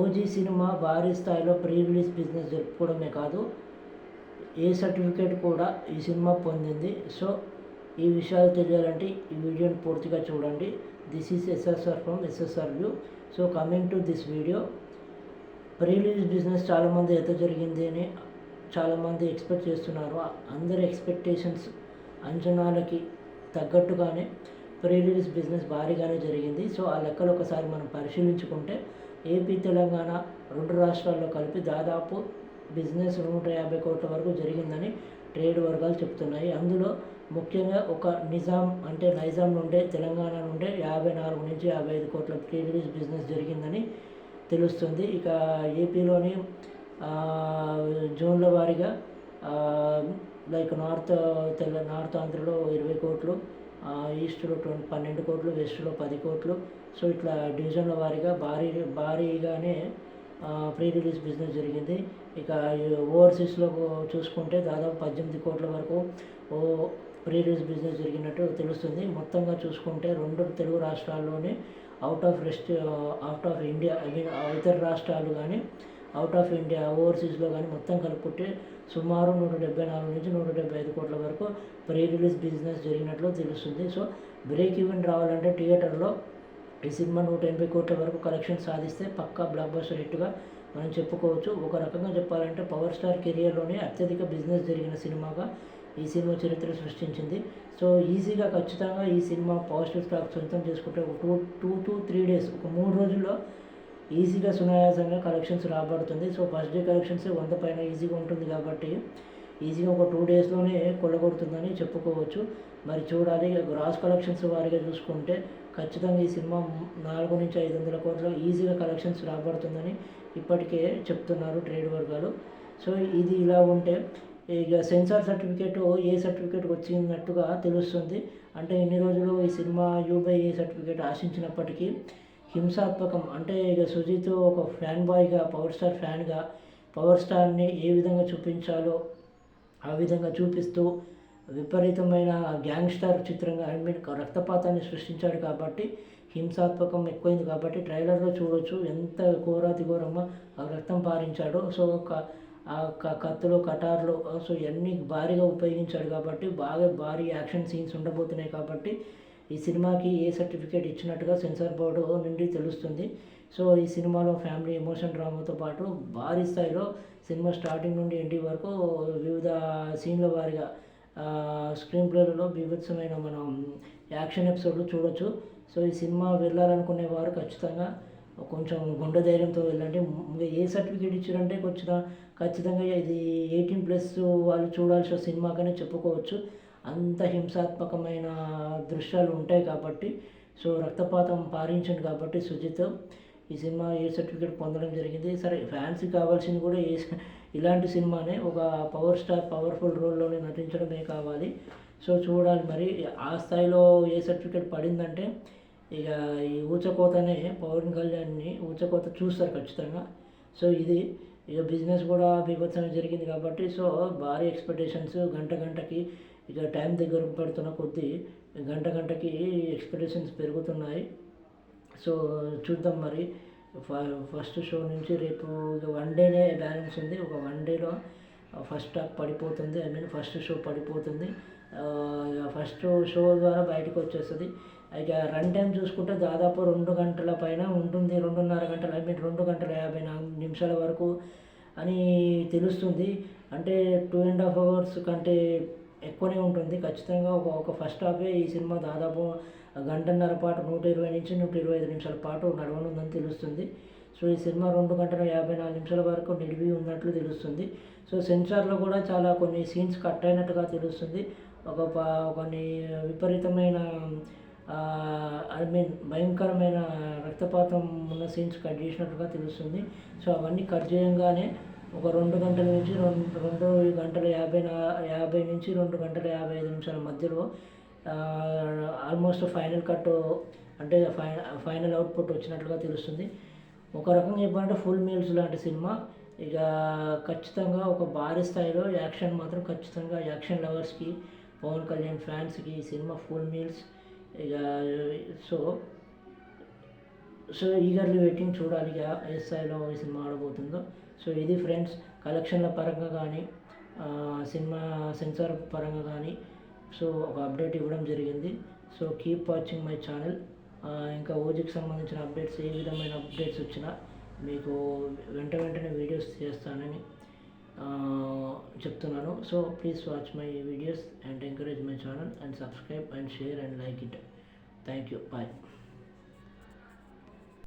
OG cinema భారీ స్థాయిలో pre release business జరుపుకోవడమే కాదు ఏ సర్టిఫికేట్ కూడా ఈ సినిమా పొందింది. సో ఈ విషయాలు తెలియాలంటే ఈ వీడియోని పూర్తిగా చూడండి. This is SSR from SSR view so coming to this video pre release business చాలామంది ఎంత జరిగింది అని చాలామంది ఎక్స్పెక్ట్ చేస్తున్నారు. అందరి ఎక్స్పెక్టేషన్స్ అంచనాలకి తగ్గట్టుగానే ప్రీ రిలీజ్ బిజినెస్ భారీగానే జరిగింది. సో ఆ లెక్కలు ఒకసారి మనం పరిశీలించుకుంటే ఏపీ తెలంగాణ రెండు రాష్ట్రాల్లో కలిపి దాదాపు బిజినెస్ నూట యాభై కోట్ల వరకు జరిగిందని ట్రేడ్ వర్గాలు చెప్తున్నాయి. అందులో ముఖ్యంగా ఒక నిజాం అంటే నైజాం నుండే తెలంగాణ నుండే యాభై నాలుగు నుంచి యాభై ఐదు కోట్ల ప్రీ రిలీజ్ బిజినెస్ జరిగిందని తెలుస్తుంది. ఇక ఏపీలోని జోన్ల వారీగా లైక్ నార్త్ తెల్ల నార్త్ ఆంధ్రలో ఇరవై కోట్లు ఈస్ట్లో ట్వంటీ పన్నెండు కోట్లు వెస్ట్లో పది కోట్లు. సో ఇట్లా డివిజన్ల వారీగా భారీ భారీగానే ప్రీ రిలీజ్ బిజినెస్ జరిగింది. ఇక ఓవర్సీస్లో చూసుకుంటే దాదాపు పద్దెనిమిది కోట్ల వరకు ఓ ప్రీ రిలీజ్ బిజినెస్ జరిగినట్టు తెలుస్తుంది. మొత్తంగా చూసుకుంటే రెండు తెలుగు రాష్ట్రాల్లోనే out of rest out of India I mean ఇతర రాష్ట్రాలు కానీ అవుట్ ఆఫ్ ఇండియా ఓవర్సీస్లో కానీ మొత్తం కలుపుకుంటే సుమారు నూట డెబ్బై నాలుగు నుంచి నూట డెబ్బై ఐదు కోట్ల వరకు ప్రీ రిలీజ్ బిజినెస్ జరిగినట్లు తెలుస్తుంది. సో బ్రేక్ ఈవెన్ రావాలంటే థియేటర్లో ఈ సినిమా నూట ఎనభై కోట్ల వరకు కలెక్షన్ సాధిస్తే పక్కా బ్లాక్ బస్టర్ హిట్గా మనం చెప్పుకోవచ్చు. ఒక రకంగా చెప్పాలంటే పవర్ స్టార్ కెరియర్లోనే అత్యధిక బిజినెస్ జరిగిన సినిమాగా ఈ సినిమా చరిత్ర సృష్టించింది. సో ఈజీగా ఖచ్చితంగా ఈ సినిమా పాజిటివ్ స్టాక్ సొంతం చేసుకుంటే ఒక two two to three days ఒక మూడు రోజుల్లో ఈజీగా సునాయాసంగా కలెక్షన్స్ రాబడుతుంది. సో ఫస్ట్ డే కలెక్షన్స్ వంద పైన ఈజీగా ఉంటుంది కాబట్టి ఈజీగా ఒక టూ డేస్లోనే కొల్లగొడుతుందని చెప్పుకోవచ్చు. మరి చూడాలి గ్రాస్ కలెక్షన్స్ వారిగా చూసుకుంటే ఖచ్చితంగా ఈ సినిమా నాలుగు నుంచి ఐదు వందల కోట్ల ఈజీగా కలెక్షన్స్ రాబడుతుందని ఇప్పటికే చెప్తున్నారు ట్రేడ్ వర్గాలు. సో ఇది ఇలా ఉంటే ఇక సెన్సార్ సర్టిఫికేట్ ఏ సర్టిఫికేట్ వచ్చినట్టుగా తెలుస్తుంది. అంటే ఇన్ని రోజులు ఈ సినిమా యూబై ఏ సర్టిఫికేట్ ఆశించినప్పటికీ హింసాత్మకం. అంటే ఇక సుజిత్ ఒక ఫ్యాన్ బాయ్గా పవర్ స్టార్ ఫ్యాన్గా పవర్ స్టార్ని ఏ విధంగా చూపించాలో ఆ విధంగా చూపిస్తూ విపరీతమైన గ్యాంగ్స్టర్ చిత్రంగా ఐ మీన్ రక్తపాతాన్ని సృష్టించాడు కాబట్టి హింసాత్మకం ఎక్కువైంది కాబట్టి ట్రైలర్లో చూడొచ్చు ఎంత ఘోరాతి ఘోరంగా ఆ రక్తం పారించాడో. సో ఒక ఆ కత్తులు కటార్లు సో ఇవన్నీ భారీగా ఉపయోగించాడు కాబట్టి బాగా భారీ యాక్షన్ సీన్స్ ఉండబోతున్నాయి కాబట్టి ఈ సినిమాకి ఏ సర్టిఫికేట్ ఇచ్చినట్టుగా సెన్సార్ బోర్డు నుండి తెలుస్తుంది. సో ఈ సినిమాలో ఫ్యామిలీ ఎమోషన్ డ్రామాతో పాటు భారీ స్థాయిలో సినిమా స్టార్టింగ్ నుండి ఎండి వరకు వివిధ సీన్ల వారిగా స్క్రీన్ ప్లేలలో బీభత్సమైన మనం యాక్షన్ ఎపిసోడ్లు చూడొచ్చు. సో ఈ సినిమా వెళ్ళాలనుకునే వారు ఖచ్చితంగా కొంచెం గుండె ధైర్యంతో వెళ్ళండి. ఏ సర్టిఫికేట్ ఇచ్చారంటే కొంచెం ఖచ్చితంగా ఇది ఎయిటీన్ ప్లస్ వాళ్ళు చూడాల్సిన సినిమాగానే చెప్పుకోవచ్చు. అంత హింసాత్మకమైన దృశ్యాలు ఉంటాయి కాబట్టి సో రక్తపాతం పారించండి కాబట్టి సుజిత్ ఈ సినిమా ఏ సర్టిఫికేట్ పొందడం జరిగింది. సరే ఫ్యాన్స్కి కావాల్సింది కూడా ఏ ఇలాంటి సినిమానే ఒక పవర్ స్టార్ పవర్ఫుల్ రోల్లోనే నటించడమే కావాలి. సో చూడాలి మరి ఆ స్థాయిలో ఏ సర్టిఫికేట్ పడిందంటే ఇక ఈ ఊచకోతనే పవన్ కళ్యాణ్ని ఊచకోత చూస్తారు ఖచ్చితంగా. సో ఇది ఇక బిజినెస్ కూడా బీభత్సంగా జరిగింది కాబట్టి సో భారీ ఎక్స్పెక్టేషన్స్ గంట గంటకి ఇక టైం దగ్గర పడుతున్న కొద్దీ గంట గంటకి ఎక్స్పెక్టేషన్స్ పెరుగుతున్నాయి. సో చూద్దాం మరి. ఫస్ట్ షో నుంచి రేపు వన్ డేనే బ్యాలెన్స్ ఉంది. ఒక వన్ డేలో ఫస్ట్ హాఫ్ పడిపోతుంది. ఐ మీన్ ఫస్ట్ షో పడిపోతుంది. ఫస్ట్ షో ద్వారా బయటకు వచ్చేస్తుంది. ఇక రన్ టైం చూసుకుంటే దాదాపు రెండు గంటల పైన ఉంటుంది. రెండున్నర గంటల ఐ మీన్ రెండు గంటల యాభై నాలుగు నిమిషాల వరకు అని తెలుస్తుంది. అంటే టూ అండ్ హాఫ్ అవర్స్ కంటే ఎక్కువనే ఉంటుంది. ఖచ్చితంగా ఒక ఒక ఫస్ట్ హాఫే ఈ సినిమా దాదాపు గంటన్నర పాటు నూట ఇరవై నుంచి నూట ఇరవై ఐదు నిమిషాల పాటు నడవనుందని తెలుస్తుంది. సో ఈ సినిమా రెండు గంటల యాభై నాలుగు నిమిషాల వరకు నిలివి ఉన్నట్లు తెలుస్తుంది. సో సెన్సార్లో కూడా చాలా కొన్ని సీన్స్ కట్ అయినట్టుగా తెలుస్తుంది. ఒక కొన్ని విపరీతమైన ఐ మీన్ భయంకరమైన రక్తపాతం ఉన్న సీన్స్ కట్ చేసినట్టుగా తెలుస్తుంది. సో అవన్నీ కట్ చేయంగానే ఒక రెండు గంటల నుంచి రెండు రెండు గంటల యాభై యాభై నుంచి రెండు గంటల యాభై ఐదు నిమిషాల మధ్యలో ఆల్మోస్ట్ ఫైనల్ కట్ అంటే ఫైనల్ అవుట్పుట్ వచ్చినట్లుగా తెలుస్తుంది. ఒక రకంగా చెప్పాలంటే ఫుల్ మీల్స్ లాంటి సినిమా. ఇక ఖచ్చితంగా ఒక భారీ స్థాయిలో యాక్షన్ మాత్రం ఖచ్చితంగా యాక్షన్ లవర్స్కి పవన్ కళ్యాణ్ ఫ్యాన్స్కి ఈ సినిమా ఫుల్ మీల్స్. ఇక సో సో ఈగర్లీ వెయిటింగ్ చూడాలి ఇక ఏ స్థాయిలో ఈ సినిమా ఆడబోతుందో. సో ఇది ఫ్రెండ్స్ కలెక్షన్ల పరంగా కానీ సినిమా సెన్సార్ పరంగా కానీ సో ఒక అప్డేట్ ఇవ్వడం జరిగింది. So keep watching my channel ఇంకా ఓజీకి సంబంధించిన అప్డేట్స్ ఏ విధమైన అప్డేట్స్ వచ్చినా మీకు వెంట వెంటనే వీడియోస్ చేస్తానని చెప్తున్నాను. So please watch my videos and encourage my channel and subscribe and share and like it thank you bye